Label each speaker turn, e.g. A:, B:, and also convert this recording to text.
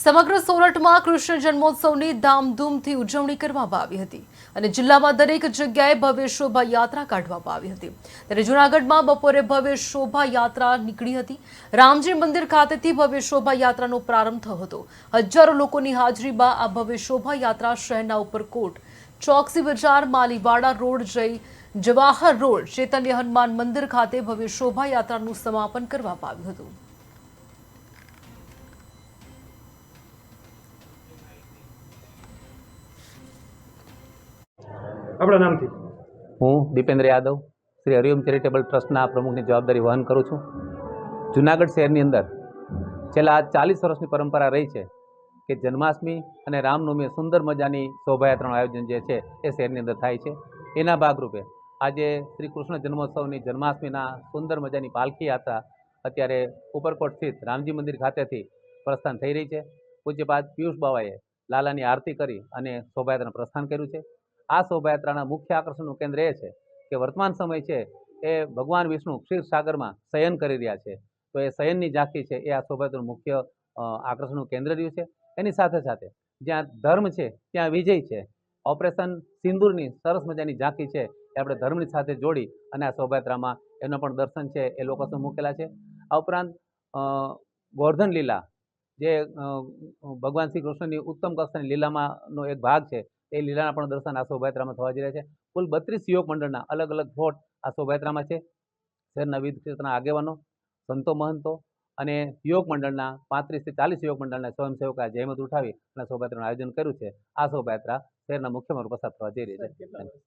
A: સમગ્ર સોરઠમાં કૃષ્ણ જન્મોત્સવની ધામધૂમથી ઉજવણી કરવામાં આવી હતી અને જિલ્લામાં દરેક જગ્યાએ ભવ્ય શોભાયાત્રા કાઢવામાં આવી હતી. ત્યારે જૂનાગઢમાં બપોરે ભવ્ય શોભાયાત્રા નીકળી હતી. રામજી મંદિર ખાતેથી ભવ્ય શોભાયાત્રાનો પ્રારંભ થયો હતો. હજારો લોકોની હાજરીમાં આ ભવ્ય શોભાયાત્રા શહેરના ઉપરકોટ ચોકસી બજાર, માલીવાડા રોડ જઈ જવાહર રોડ, ચેતન્ય હનુમાન મંદિર ખાતે ભવ્ય શોભાયાત્રાનું સમાપન કરવામાં આવ્યું હતું.
B: આપણા નામથી.
C: હું દીપેન્દ્ર યાદવ, શ્રી હરિઓમ ચેરિટેબલ ટ્રસ્ટના પ્રમુખની જવાબદારી વહન કરું છું. જુનાગઢ શહેરની અંદર છેલ્લા ચાલીસ વર્ષની પરંપરા રહી છે કે જન્માષ્ટમી અને રામનવમી સુંદર મજાની શોભાયાત્રાનું આયોજન જે છે એ શહેરની અંદર થાય છે. એના ભાગરૂપે આજે શ્રી કૃષ્ણ જન્મોત્સવની જન્માષ્ટમીના સુંદર મજાની પાલખી યાત્રા અત્યારે ઉપરકોટ સ્થિત રામજી મંદિર ખાતેથી પ્રસ્થાન થઈ રહી છે. પૂજ્યપાદ પિયુષ બાવાએ લાલાની આરતી કરી અને શોભાયાત્રાનું પ્રસ્થાન કર્યું છે. આ શોભાયાત્રાના મુખ્ય આકર્ષણનું કેન્દ્ર એ છે કે વર્તમાન સમય છે એ ભગવાન વિષ્ણુ ક્ષીરસાગરમાં શયન કરી રહ્યા છે. તો એ શયનની ઝાંખી છે એ આ શોભાયાત્રાનું મુખ્ય આકર્ષણનું કેન્દ્ર રહ્યું છે. એની સાથે સાથે જ્યાં ધર્મ છે ત્યાં વિજય છે. ઓપરેશન સિંદૂરની સરસ મજાની ઝાંખી છે એ આપણે ધર્મની સાથે જોડી અને આ શોભાયાત્રામાં એનો પણ દર્શન છે એ લોકો શું મૂકેલા છે. આ ઉપરાંત ગોર્ધન લીલા જે ભગવાન શ્રી કૃષ્ણની ઉત્તમ કક્ષાની લીલામાંનો એક ભાગ છે એ લીલાના પણ દર્શન આ શોભાયાત્રામાં થવા જઈ રહ્યા છે. કુલ બત્રીસ યુવક મંડળના અલગ અલગ ફોટ આ શોભાયાત્રામાં છે. શહેરના વિવિધ ક્ષેત્રના આગેવાનો, સંતો, મહંતો અને યુવક મંડળના પાંત્રીસથી ચાલીસ યુવક મંડળના સ્વયંસેવકા જહેમત ઉઠાવી અને શોભાયાત્રાનું આયોજન કર્યું છે. આ શોભાયાત્રા શહેરના મુખ્ય માર્ગ પસાર થવા જઈ રહી છે.